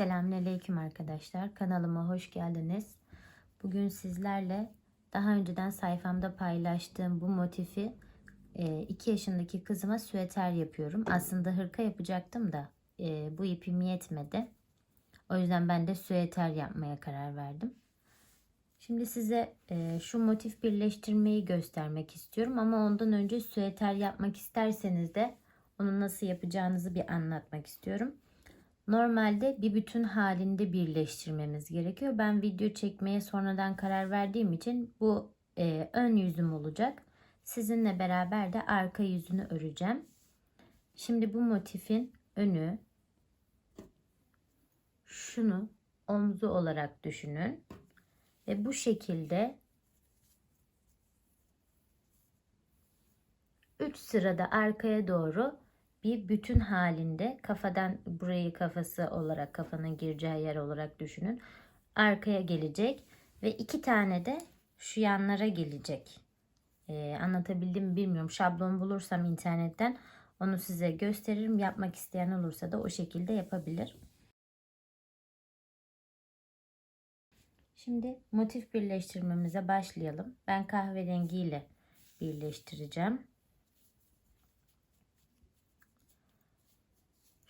Selamünaleyküm arkadaşlar. Kanalıma hoş geldiniz. Bugün sizlerle daha önceden sayfamda paylaştığım bu motifi 2 yaşındaki kızıma süeter yapıyorum. Aslında hırka yapacaktım da e, bu ipim yetmedi. O yüzden ben de süeter yapmaya karar verdim. Şimdi size e, şu motif birleştirmeyi göstermek istiyorum ama ondan önce süeter yapmak isterseniz de onu nasıl yapacağınızı bir anlatmak istiyorum. Normalde bir bütün halinde birleştirmemiz gerekiyor. Ben video çekmeye sonradan karar verdiğim için bu e, ön yüzüm olacak. Sizinle beraber de arka yüzünü öreceğim. Şimdi bu motifin önü şunu omzu olarak düşünün. Ve bu şekilde 3 sırada arkaya doğru bir bütün halinde kafadan burayı kafası olarak kafanın gireceği yer olarak düşünün. Arkaya gelecek ve iki tane de şu yanlara gelecek. Ee, anlatabildim mi bilmiyorum. Şablon bulursam internetten onu size gösteririm. Yapmak isteyen olursa da o şekilde yapabilir. Şimdi motif birleştirmemize başlayalım. Ben kahverengi ile birleştireceğim.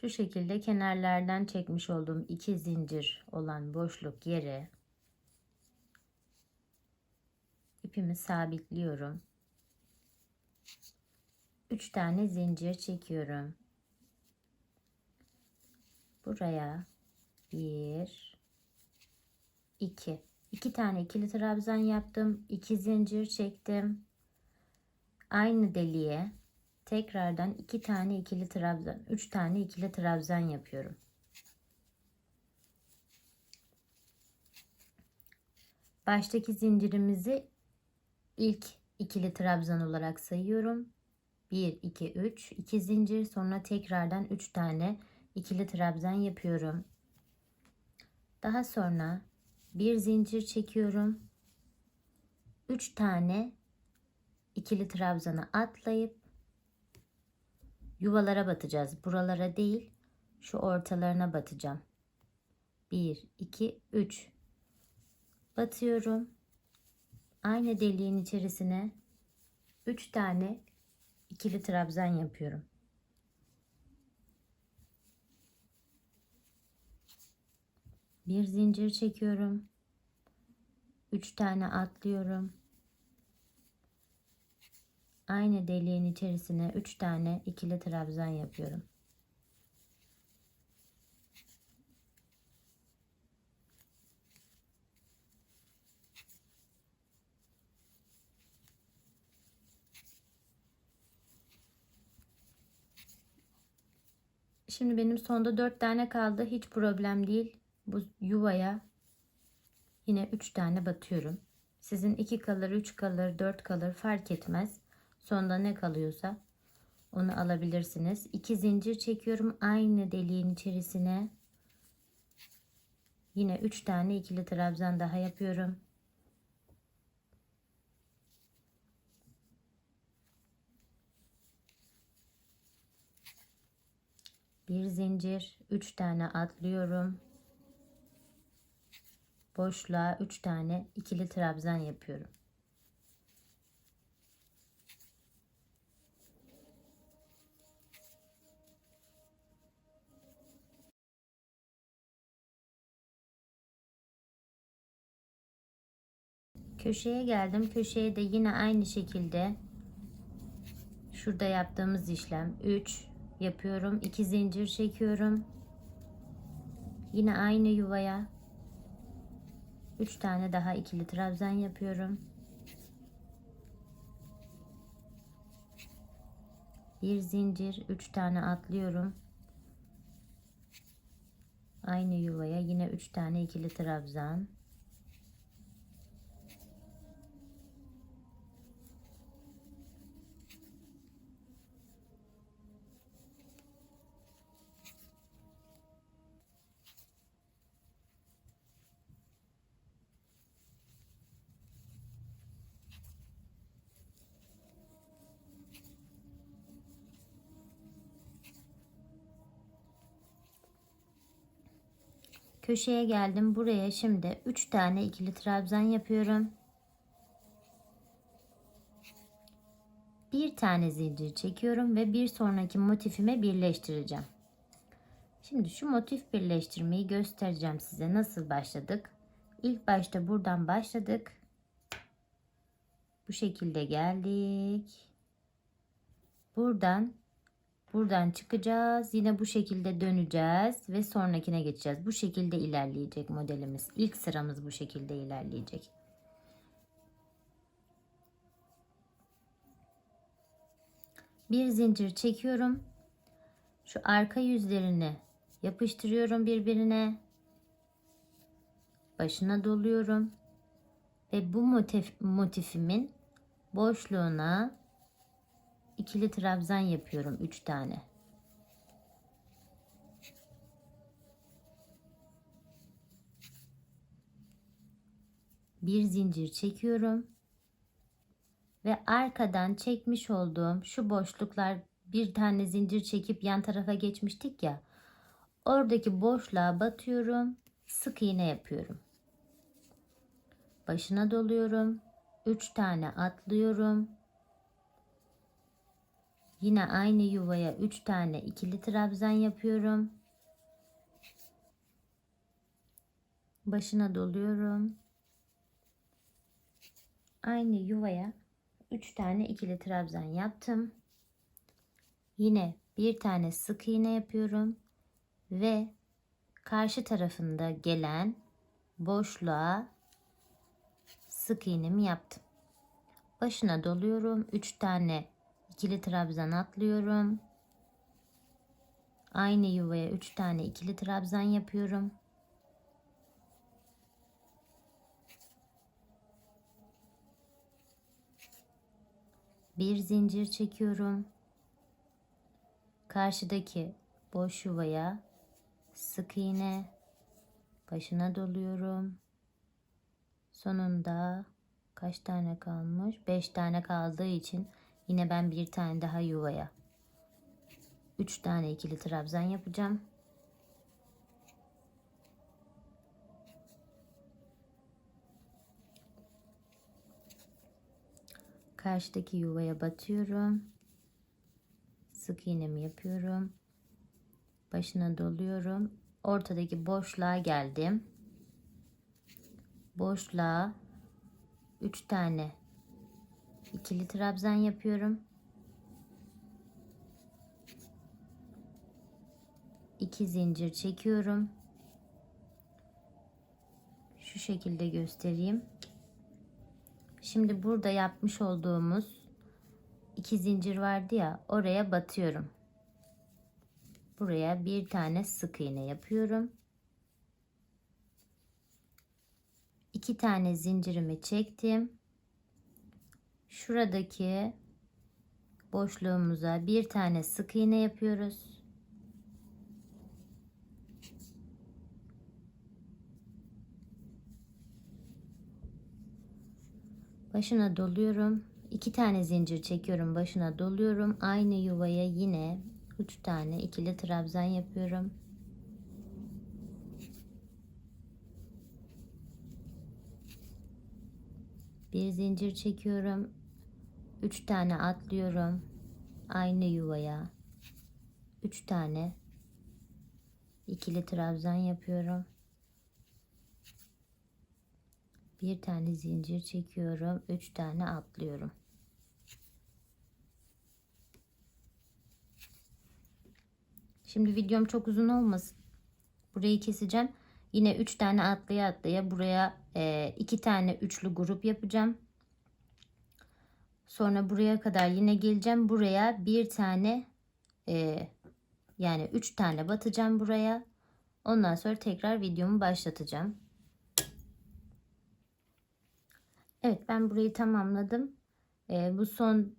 Şu şekilde kenarlardan çekmiş olduğum iki zincir olan boşluk yere ipimi sabitliyorum. 3 tane zincir çekiyorum. Buraya 1 2 2 tane ikili trabzan yaptım. 2 zincir çektim. Aynı deliğe tekrardan iki tane ikili trabzan, üç tane ikili trabzan yapıyorum. Baştaki zincirimizi ilk ikili trabzan olarak sayıyorum. 1 2 3 2 zincir sonra tekrardan 3 tane ikili trabzan yapıyorum. Daha sonra bir zincir çekiyorum. 3 tane ikili trabzanı atlayıp yuvalara batacağız. Buralara değil, şu ortalarına batacağım. 1 2 3 batıyorum. Aynı deliğin içerisine 3 tane ikili trabzan yapıyorum. Bir zincir çekiyorum. 3 tane atlıyorum. Aynı deliğin içerisine 3 tane ikili trabzan yapıyorum. Şimdi benim sonda 4 tane kaldı. Hiç problem değil. Bu yuvaya yine 3 tane batıyorum. Sizin 2 kalır, 3 kalır, 4 kalır fark etmez. Sonda ne kalıyorsa onu alabilirsiniz. 2 zincir çekiyorum aynı deliğin içerisine. Yine 3 tane ikili trabzan daha yapıyorum. Bir zincir, 3 tane atlıyorum. Boşluğa 3 tane ikili trabzan yapıyorum. Köşeye geldim. Köşeye de yine aynı şekilde şurada yaptığımız işlem 3 yapıyorum. 2 zincir çekiyorum. Yine aynı yuvaya 3 tane daha ikili trabzan yapıyorum. Bir zincir, 3 tane atlıyorum. Aynı yuvaya yine 3 tane ikili trabzan. Köşeye geldim. Buraya şimdi 3 tane ikili trabzan yapıyorum. Bir tane zincir çekiyorum ve bir sonraki motifime birleştireceğim. Şimdi şu motif birleştirmeyi göstereceğim size nasıl başladık. İlk başta buradan başladık. Bu şekilde geldik. Buradan buradan çıkacağız. Yine bu şekilde döneceğiz ve sonrakine geçeceğiz. Bu şekilde ilerleyecek modelimiz. İlk sıramız bu şekilde ilerleyecek. Bir zincir çekiyorum. Şu arka yüzlerini yapıştırıyorum birbirine. Başına doluyorum. Ve bu motif, motifimin boşluğuna ikili trabzan yapıyorum 3 tane. Bir zincir çekiyorum ve arkadan çekmiş olduğum şu boşluklar bir tane zincir çekip yan tarafa geçmiştik ya. Oradaki boşluğa batıyorum. Sık iğne yapıyorum. Başına doluyorum. 3 tane atlıyorum. Yine aynı yuvaya 3 tane ikili trabzan yapıyorum. Başına doluyorum. Aynı yuvaya 3 tane ikili trabzan yaptım. Yine bir tane sık iğne yapıyorum ve karşı tarafında gelen boşluğa sık iğnemi yaptım. Başına doluyorum. 3 tane ikili trabzan atlıyorum. Aynı yuvaya 3 tane ikili trabzan yapıyorum. Bir zincir çekiyorum. Karşıdaki boş yuvaya sık iğne başına doluyorum. Sonunda kaç tane kalmış? 5 tane kaldığı için yine ben bir tane daha yuvaya 3 tane ikili trabzan yapacağım. Karşıdaki yuvaya batıyorum. Sık iğnemi yapıyorum. Başına doluyorum. Ortadaki boşluğa geldim. Boşluğa 3 tane ikili trabzan yapıyorum. 2 zincir çekiyorum. Şu şekilde göstereyim. Şimdi burada yapmış olduğumuz iki zincir vardı ya oraya batıyorum. Buraya bir tane sık iğne yapıyorum. iki tane zincirimi çektim. Şuradaki boşluğumuza bir tane sık iğne yapıyoruz. Başına doluyorum. iki tane zincir çekiyorum. Başına doluyorum. Aynı yuvaya yine 3 tane ikili trabzan yapıyorum. Bir zincir çekiyorum. 3 tane atlıyorum. Aynı yuvaya. 3 tane ikili trabzan yapıyorum. Bir tane zincir çekiyorum. 3 tane atlıyorum. Şimdi videom çok uzun olmasın. Burayı keseceğim. Yine 3 tane atlaya atlaya buraya 2 e, tane üçlü grup yapacağım. Sonra buraya kadar yine geleceğim. Buraya bir tane e, yani 3 tane batacağım buraya. Ondan sonra tekrar videomu başlatacağım. Evet ben burayı tamamladım. E, bu son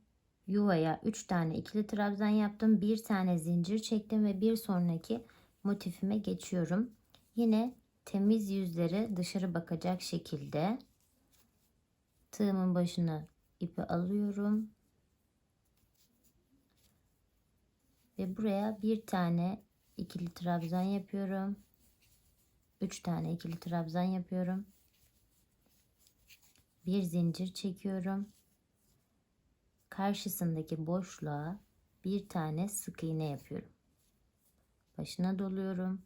yuvaya 3 tane ikili trabzan yaptım. Bir tane zincir çektim ve bir sonraki motifime geçiyorum. Yine temiz yüzleri dışarı bakacak şekilde tığımın başına ipi alıyorum. Ve buraya bir tane ikili trabzan yapıyorum. 3 tane ikili trabzan yapıyorum. Bir zincir çekiyorum. Karşısındaki boşluğa bir tane sık iğne yapıyorum. Başına doluyorum.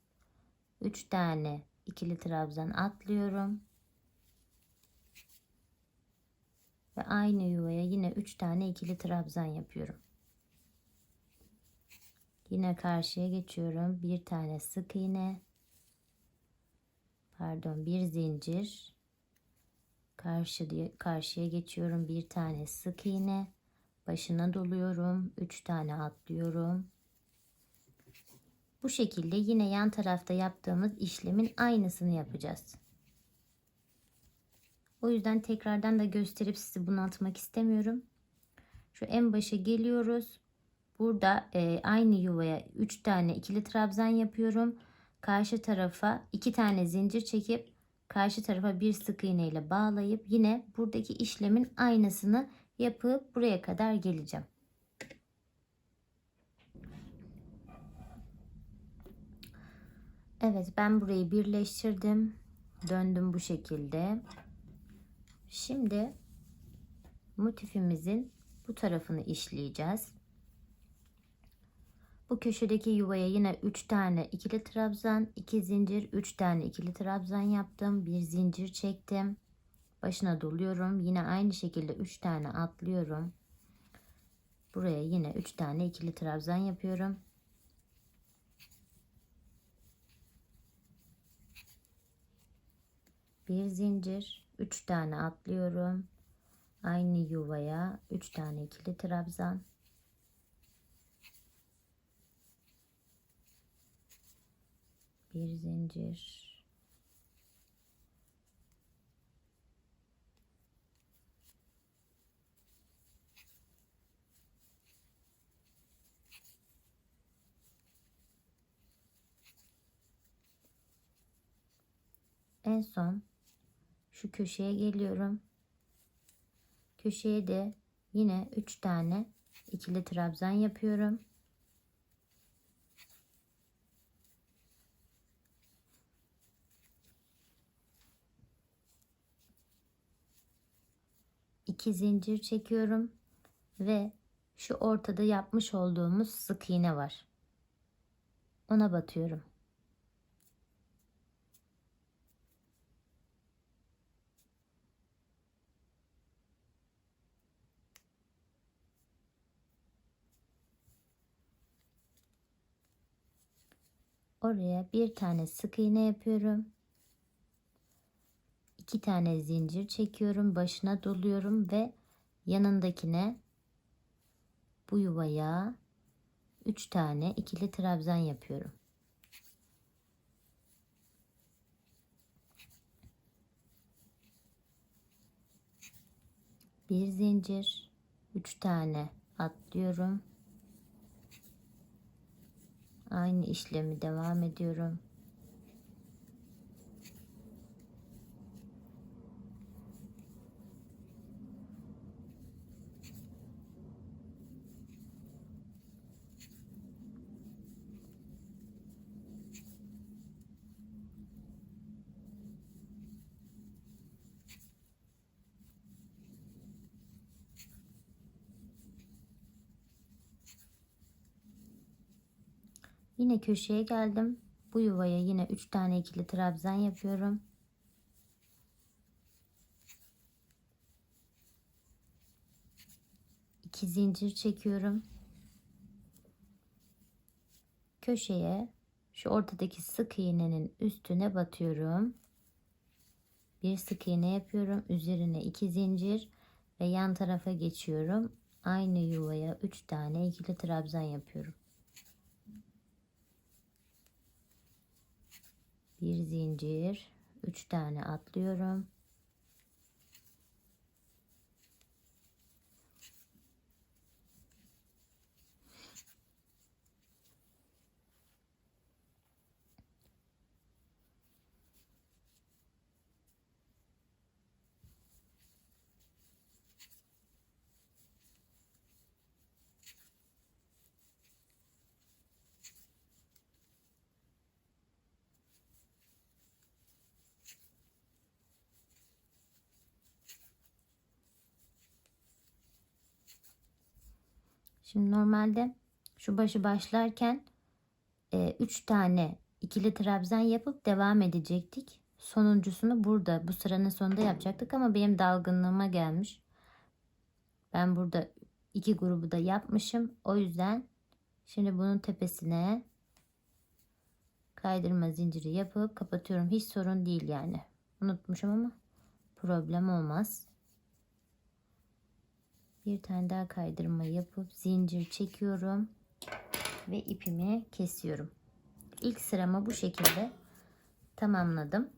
3 tane ikili trabzan atlıyorum. Ve aynı yuvaya yine 3 tane ikili trabzan yapıyorum. Yine karşıya geçiyorum. Bir tane sık iğne. Pardon, bir zincir. Karşı karşıya geçiyorum. Bir tane sık iğne. Başına doluyorum. 3 tane atlıyorum. Bu şekilde yine yan tarafta yaptığımız işlemin aynısını yapacağız. O yüzden tekrardan da gösterip sizi bunaltmak istemiyorum. Şu en başa geliyoruz. Burada e, aynı yuvaya 3 tane ikili trabzan yapıyorum. Karşı tarafa 2 tane zincir çekip karşı tarafa bir sık iğne ile bağlayıp yine buradaki işlemin aynısını yapıp buraya kadar geleceğim. Evet ben burayı birleştirdim. Döndüm bu şekilde. Şimdi motifimizin bu tarafını işleyeceğiz. Bu köşedeki yuvaya yine 3 tane ikili trabzan, 2 zincir, 3 tane ikili trabzan yaptım. Bir zincir çektim. Başına doluyorum. Yine aynı şekilde 3 tane atlıyorum. Buraya yine 3 tane ikili trabzan yapıyorum. Bir zincir, 3 tane atlıyorum. Aynı yuvaya 3 tane ikili trabzan. Bir zincir. En son şu köşeye geliyorum. Köşeye de yine 3 tane ikili trabzan yapıyorum. iki zincir çekiyorum ve şu ortada yapmış olduğumuz sık iğne var. Ona batıyorum. Oraya bir tane sık iğne yapıyorum. iki tane zincir çekiyorum. Başına doluyorum ve yanındakine bu yuvaya üç tane ikili trabzan yapıyorum. Bir zincir, üç tane atlıyorum. Aynı işlemi devam ediyorum. Yine köşeye geldim. Bu yuvaya yine 3 tane ikili trabzan yapıyorum. İki zincir çekiyorum. Köşeye şu ortadaki sık iğnenin üstüne batıyorum. Bir sık iğne yapıyorum. Üzerine iki zincir ve yan tarafa geçiyorum. Aynı yuvaya 3 tane ikili trabzan yapıyorum. Bir zincir, üç tane atlıyorum. Şimdi normalde şu başı başlarken 3 tane ikili trabzan yapıp devam edecektik. Sonuncusunu burada bu sıranın sonunda yapacaktık ama benim dalgınlığıma gelmiş. Ben burada iki grubu da yapmışım. O yüzden şimdi bunun tepesine kaydırma zinciri yapıp kapatıyorum. Hiç sorun değil yani. Unutmuşum ama problem olmaz. Bir tane daha kaydırma yapıp zincir çekiyorum ve ipimi kesiyorum. İlk sıramı bu şekilde tamamladım.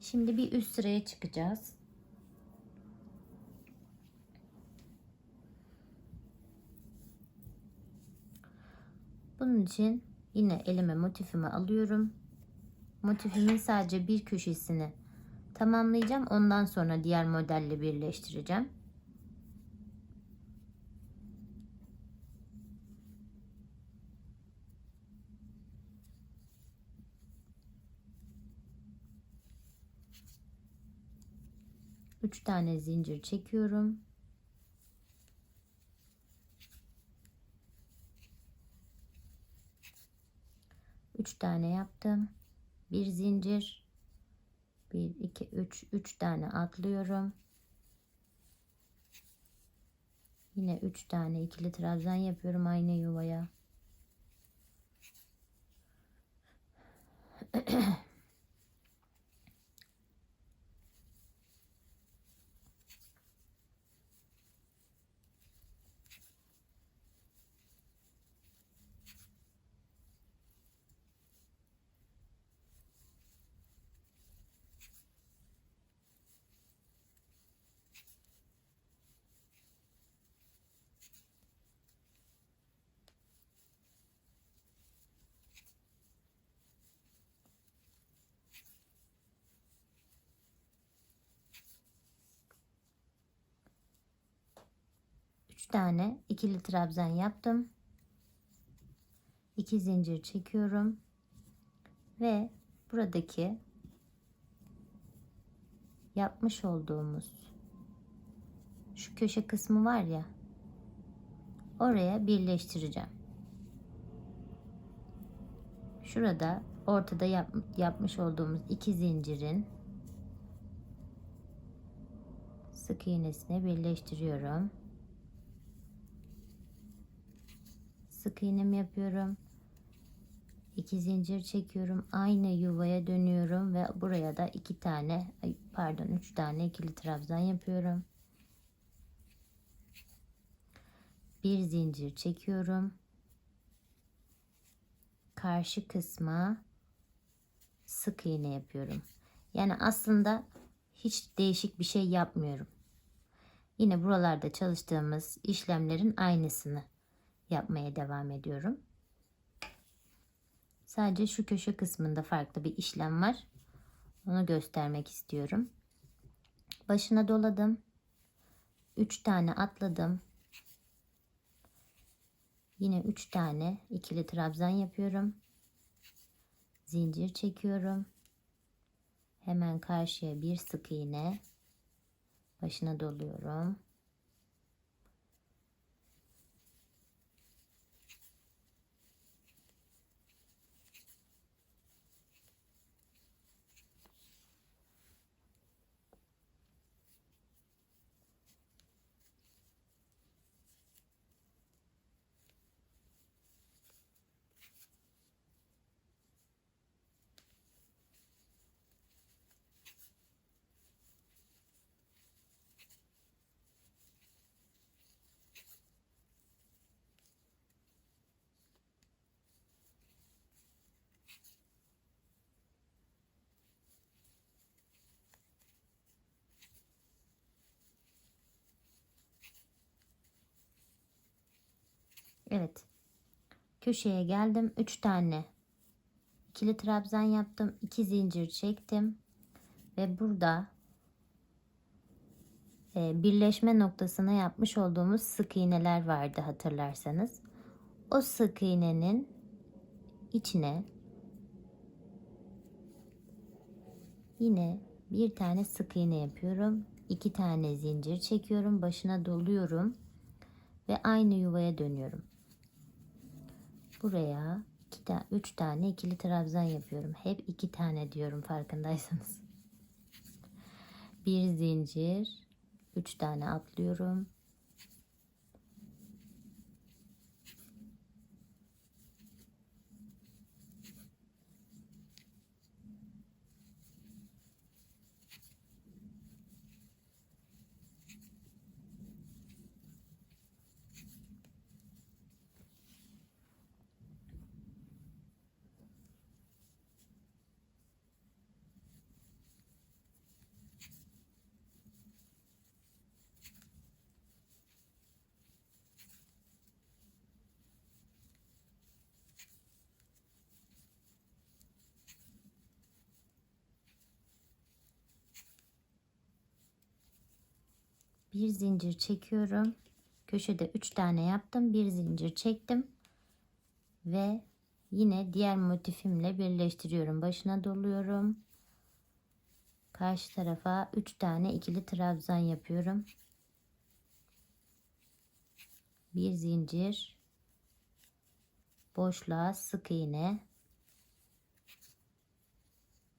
Şimdi bir üst sıraya çıkacağız. Bunun için yine elime motifimi alıyorum. Motifimin sadece bir köşesini tamamlayacağım. Ondan sonra diğer modelle birleştireceğim. Üç tane zincir çekiyorum. Üç tane yaptım. Bir zincir. Bir, iki, üç. Üç tane atlıyorum. Yine üç tane ikili trabzan yapıyorum aynı yuvaya. Üç tane ikili trabzan yaptım. İki zincir çekiyorum. Ve buradaki yapmış olduğumuz şu köşe kısmı var ya oraya birleştireceğim. Şurada ortada yap, yapmış olduğumuz iki zincirin sık iğnesine birleştiriyorum. Sık iğnemi yapıyorum. İki zincir çekiyorum. Aynı yuvaya dönüyorum ve buraya da iki tane pardon üç tane ikili trabzan yapıyorum. Bir zincir çekiyorum. Karşı kısma sık iğne yapıyorum. Yani aslında hiç değişik bir şey yapmıyorum. Yine buralarda çalıştığımız işlemlerin aynısını yapmaya devam ediyorum. Sadece şu köşe kısmında farklı bir işlem var. Onu göstermek istiyorum. Başına doladım. 3 tane atladım. Yine 3 tane ikili trabzan yapıyorum. Zincir çekiyorum. Hemen karşıya bir sık iğne. Başına doluyorum. Evet. Köşeye geldim. 3 tane ikili trabzan yaptım. 2 zincir çektim. Ve burada e, birleşme noktasına yapmış olduğumuz sık iğneler vardı hatırlarsanız. O sık iğnenin içine yine bir tane sık iğne yapıyorum. 2 tane zincir çekiyorum. Başına doluyorum ve aynı yuvaya dönüyorum. Buraya 2 ta 3 tane ikili trabzan yapıyorum. Hep 2 tane diyorum farkındaysanız. Bir zincir, 3 tane atlıyorum. Bir zincir çekiyorum. Köşede 3 tane yaptım. Bir zincir çektim. Ve yine diğer motifimle birleştiriyorum. Başına doluyorum. Karşı tarafa 3 tane ikili trabzan yapıyorum. Bir zincir boşluğa sık iğne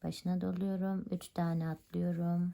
başına doluyorum. 3 tane atlıyorum.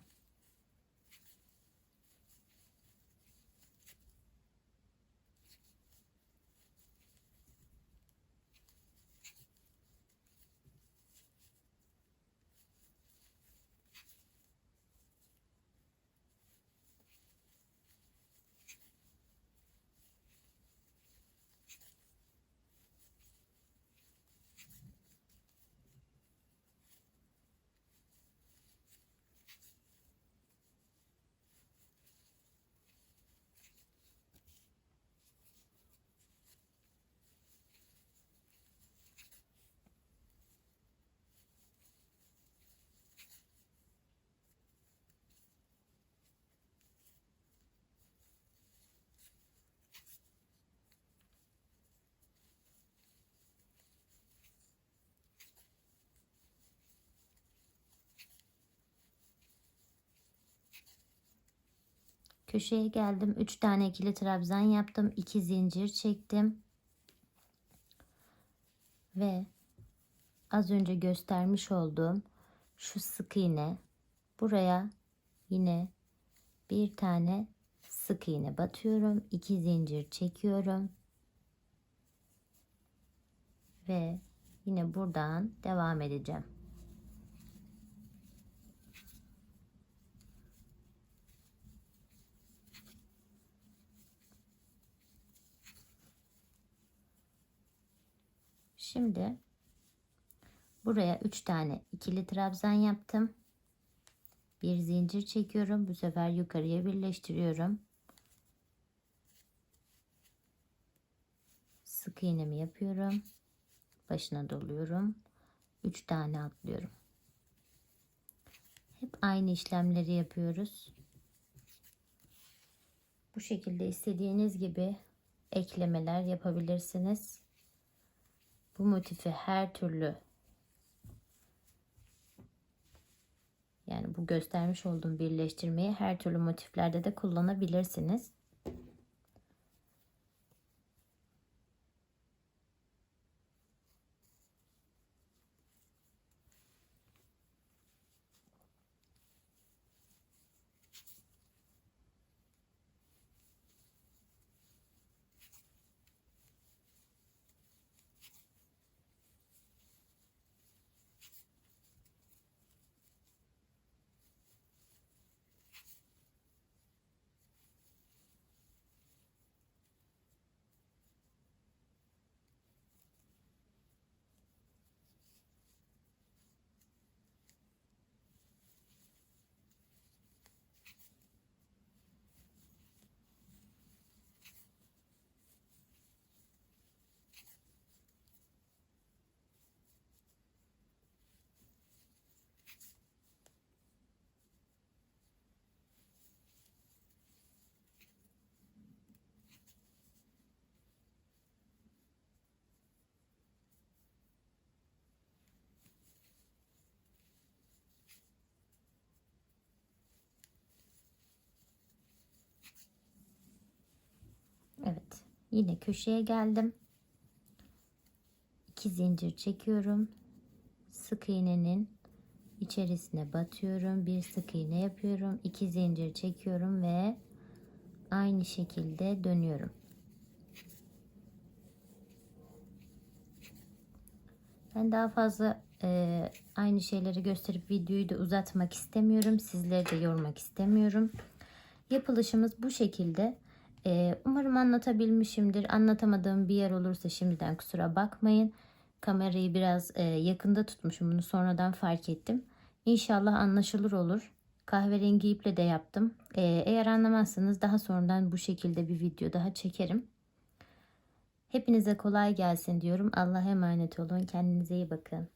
Köşeye geldim. 3 tane ikili trabzan yaptım. 2 zincir çektim. Ve az önce göstermiş olduğum şu sık iğne buraya yine bir tane sık iğne batıyorum. 2 zincir çekiyorum. Ve yine buradan devam edeceğim. Şimdi buraya 3 tane ikili trabzan yaptım. Bir zincir çekiyorum. Bu sefer yukarıya birleştiriyorum. Sık iğnemi yapıyorum. Başına doluyorum. 3 tane atlıyorum. Hep aynı işlemleri yapıyoruz. Bu şekilde istediğiniz gibi eklemeler yapabilirsiniz bu motifi her türlü yani bu göstermiş olduğum birleştirmeyi her türlü motiflerde de kullanabilirsiniz. Evet. Yine köşeye geldim. 2 zincir çekiyorum. Sık iğnenin içerisine batıyorum. Bir sık iğne yapıyorum. 2 zincir çekiyorum ve aynı şekilde dönüyorum. Ben daha fazla e, aynı şeyleri gösterip videoyu da uzatmak istemiyorum. Sizleri de yormak istemiyorum. Yapılışımız bu şekilde. E, umarım anlatabilmişimdir. Anlatamadığım bir yer olursa şimdiden kusura bakmayın. Kamerayı biraz e, yakında tutmuşum. Bunu sonradan fark ettim. İnşallah anlaşılır olur. Kahverengi iple de yaptım. E, eğer anlamazsanız daha sonradan bu şekilde bir video daha çekerim. Hepinize kolay gelsin diyorum. Allah'a emanet olun. Kendinize iyi bakın.